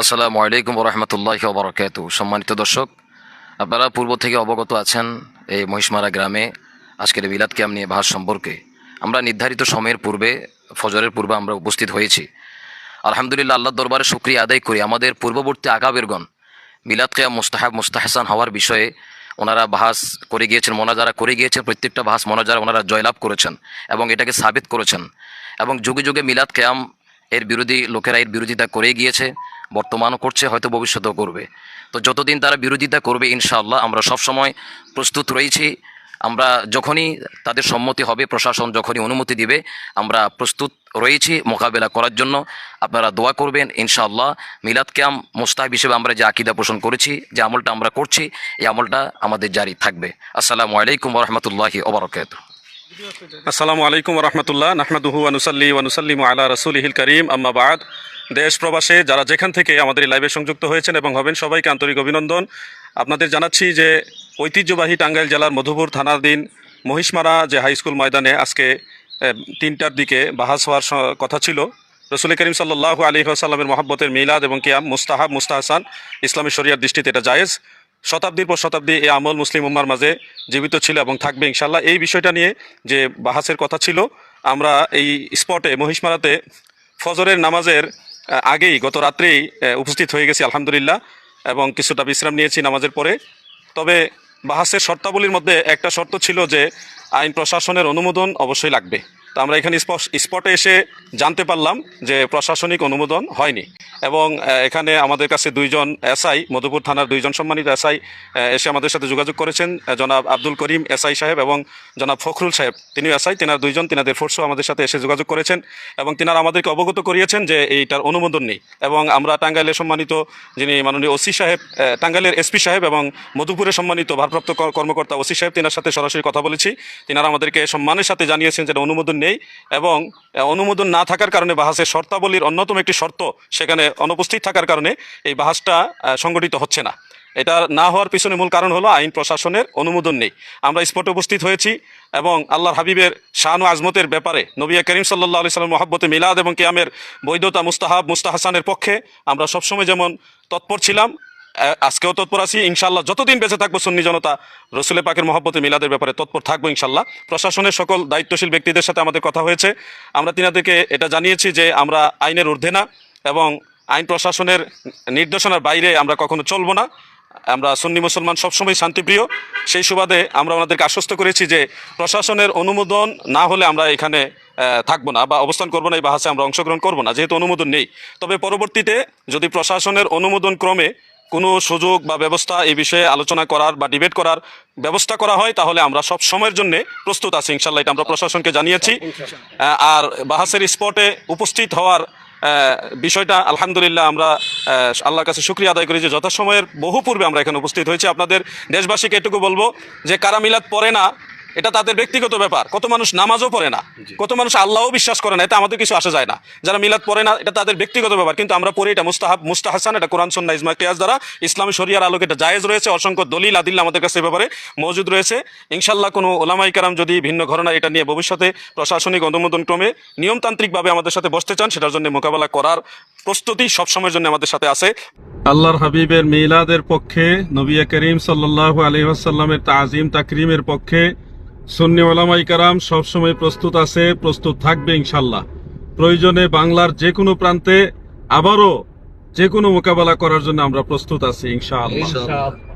আসসালামু আলাইকুম রহমতুল্লাহ বরকাত সম্মানিত দর্শক, আপনারা পূর্ব থেকে অবগত আছেন এই মহিষমারা গ্রামে আজকের বিলাদ ক্যাম্প নিয়ে ভাষ সম্পর্কে। আমরা নির্ধারিত সময়ের পূর্বে, ফজরের পূর্বে আমরা উপস্থিত হয়েছি। আলহামদুলিল্লাহ আল্লাহ দরবারে শুক্রিয়া আদায় করি। আমাদের পূর্ববর্তী আগাবেরগণ মিলাদ কেয়াম মুস্তাহাব, মুস্তাহসান হওয়ার বিষয়ে ওনারা বাহাস করে গিয়েছেন, মনাজারা করে গিয়েছেন, প্রত্যেকটা বাহাস, মোনাজারা ওনারা জয়লাভ করেছেন এবং এটাকে সাবিত করেছেন। এবং যুগে যুগে মিলাদ কেয়াম এর বিরোধী লোকেরা এর বিরোধিতা করে গিয়েছে, বর্তমানও করছে, হয়তো ভবিষ্যতেও করবে। তো যতদিন তারা বিরোধিতা করবে, ইনশাআল্লাহ, আমরা সবসময় প্রস্তুত রয়েছি। আমরা যখনই তাদের সম্মতি হবে, প্রশাসন যখনই অনুমতি দিবে, আমরা প্রস্তুত রয়েছি মোকাবেলা করার জন্য। আপনারা দোয়া করবেন, ইনশাআল্লাহ, মিলাদ ক্যাম মোস্তাহিব হিসেবে আমরা যে আকিদা পোষণ করেছি, যে আমলটা আমরা করছি, এই আমলটা আমাদের জারি থাকবে। আসসালামু আলাইকুম রহমতুল্লাহি ওবরকাত আসসালামু আলাইকুম রহমতুল্লাহ নাহমাদুহু আনুসাল্লি ওয়ানুসাল্লিম আলা রসুলহিল করিম, আম্মা বাদ। দেশ প্রবাসে যারা যেখান থেকে আমাদের লাইভে সংযুক্ত হয়েছেন এবং হবেন, সবাইকে আন্তরিক অভিনন্দন। আপনাদের জানাচ্ছি যে ঐতিহ্যবাহী টাঙ্গাইল জেলার মধুপুর থানাধীন মহিষমারা যে হাই স্কুল ময়দানে আজকে তিনটার দিকে বাহাস হওয়ার কথা ছিল। রসুল করিম সাল্লাহ আলী আসাল্লামের মহাব্বতের মিলাদ এবং কিয়াম মুস্তাহাব, মুস্তাহসান, ইসলামী শরিয়ার দৃষ্টিতে এটা জায়েজ। শতাব্দীর পর শতাব্দী এই আমল মুসলিম উম্মার মাঝে জীবিত ছিল এবং থাকবে ইনশাল্লাহ এই বিষয়টা নিয়ে যে বাহাসের কথা ছিল, আমরা এই স্পটে, মহিষমারাতে ফজরের নামাজের আগেই গত রাত্রেই উপস্থিত হয়ে গেছি আলহামদুলিল্লাহ এবং কিছুটা বিশ্রাম নিয়েছি নামাজের পরে। তবে বাহাসের শর্তাবলীর মধ্যে একটা শর্ত ছিল যে আইন প্রশাসনের অনুমোদন অবশ্যই লাগবে। তো আমরা এখানে স্পটে এসে জানতে পারলাম যে প্রশাসনিক অনুমোদন হয়নি এবং এখানে আমাদের কাছে দুইজন এসআই, মধুপুর থানার দুইজন সম্মানিত এসআই এসে আমাদের সাথে যোগাযোগ করেছেন জনাব আব্দুল করিম এসআই সাহেব এবং জনাব ফখরুল সাহেব। তিনিও এসআই, তিনার দুইজন, তিনাদের ফোর্সও আমাদের সাথে এসে যোগাযোগ করেছেন এবং তিনারা আমাদেরকে অবগত করিয়েছেন যে এইটার অনুমোদন নেই এবং আমরা টাঙ্গাইলের সম্মানিত যিনি মাননীয় ওসি সাহেব টাঙ্গাইলের এসপি সাহেব এবং মধুপুরের সম্মানিত ভারপ্রাপ্ত কর- কর্মকর্তা ওসি সাহেব, তিনার সাথে সরাসরি কথা বলেছি। তিনারা আমাদেরকে সম্মানের সাথে জানিয়েছেন যেটা অনুমোদন নেই এবং অনুমোদন না থাকার কারণে বাহাসের শর্তাবলীর অন্যতম একটি শর্ত সেখানে অনুপস্থিত থাকার কারণে এই বাহাসটা সংগঠিত হচ্ছে না। এটা না হওয়ার পিছনে মূল কারণ হলো আইন প্রশাসনের অনুমোদন নেই। আমরা স্পটে উপস্থিত হয়েছি এবং আল্লাহর হাবিবের ও আজমতের ব্যাপারে নবিয়া করিম সাল্লাহ আলি সাল্লাম মহাব্বতে মিলাদ এবং কিয়ামের বৈধতা মুস্তাহাব, মুস্তাহাসানের পক্ষে আমরা সবসময় যেমন তৎপর ছিলাম আজকেও তৎপর আছি। ইনশাল্লাহ যতদিন বেঁচে থাকব সুন্নি জনতা, রসুলে পাকের মহব্বতে মিলাদের ব্যাপারে তৎপর থাকব ইনশাল্লাহ প্রশাসনের সকল দায়িত্বশীল ব্যক্তিদের সাথে আমাদের কথা হয়েছে। আমরা তিনাদেরকে এটা জানিয়েছি যে আমরা আইনের ঊর্ধ্বে না এবং আইন প্রশাসনের নির্দেশনার বাইরে আমরা কখনো চলবো না। আমরা সুন্নি মুসলমান সবসময় শান্তিপ্রিয়। সেই সুবাদে আমরা ওনাদেরকে আশ্বস্ত করেছি যে প্রশাসনের অনুমোদন না হলে আমরা এখানে থাকব না বা অবস্থান করব না, এই বাহাসে আমরা অংশগ্রহণ করব না, যেহেতু অনুমোদন নেই। তবে পরবর্তীতে যদি প্রশাসনের অনুমোদন ক্রমে কোনো সুযোগ বা ব্যবস্থা এই বিষয়ে আলোচনা করার বা ডিবেট করার ব্যবস্থা করা হয়, তাহলে আমরা সব সময়ের জন্য প্রস্তুত আছি ইনশাল্লাহ এটা আমরা প্রশাসনকে জানিয়েছি। আর বাহাসের স্পটে উপস্থিত হওয়ার বিষয়টা আলহামদুলিল্লাহ আমরা আল্লাহর কাছে শুক্রিয়া আদায় করি যে যথাসময়ের বহু পূর্বে আমরা এখানে উপস্থিত হয়েছি। আপনাদের দেশবাসীকে এটুকু বলব যে কারা পরে না এটা তাদের ব্যক্তিগত ব্যাপার। কত মানুষ নামাজও পড়ে না। কত মানুষ আল্লাহও বিশ্বাস করে না এটা আমাদের কিছু আসা যায় না। যারা মিলাদ পড়ে না এটা তাদের ব্যক্তিগত ব্যাপার। কিন্তু আমরা পড়ি এটা মুস্তাহাব মুস্তাহাসান এটা কোরআন সন্না ইজমা কিয়াস দ্বারা। ইসলামী শরিয়ার আলোকে এটা জায়েজ রয়েছে অসংখ্য দলিল আদিল আমাদের কাছে এ ব্যাপারে মজুদ রয়েছে। ইনশাল্লাহ কোনো ওলামাই কারাম যদি ভিন্ন ঘটনা এটা নিয়ে ভবিষ্যতে প্রশাসনিক অনুমোদন ক্রমে নিয়মতান্ত্রিকভাবে আমাদের সাথে বসতে চান সেটার জন্য মোকাবেলা করার প্রস্তুতি সবসময়ের জন্য আমাদের সাথে আছে। আল্লাহর হাবিবের মিলাদের পক্ষে নবিয়া করিম সাল্লাল্লাহু আলাইহি ওয়াসাল্লামের তাজিম তাকরিমের পক্ষে সুন্নি ওলামাই কারাম সবসময় প্রস্তুত আছে, প্রস্তুত থাকবে ইনশাল্লাহ। প্রয়োজনে বাংলার যে কোনো প্রান্তে আবারও যে কোনো মোকাবেলা করার জন্য আমরা প্রস্তুত আছি ইনশাআল্লাহ।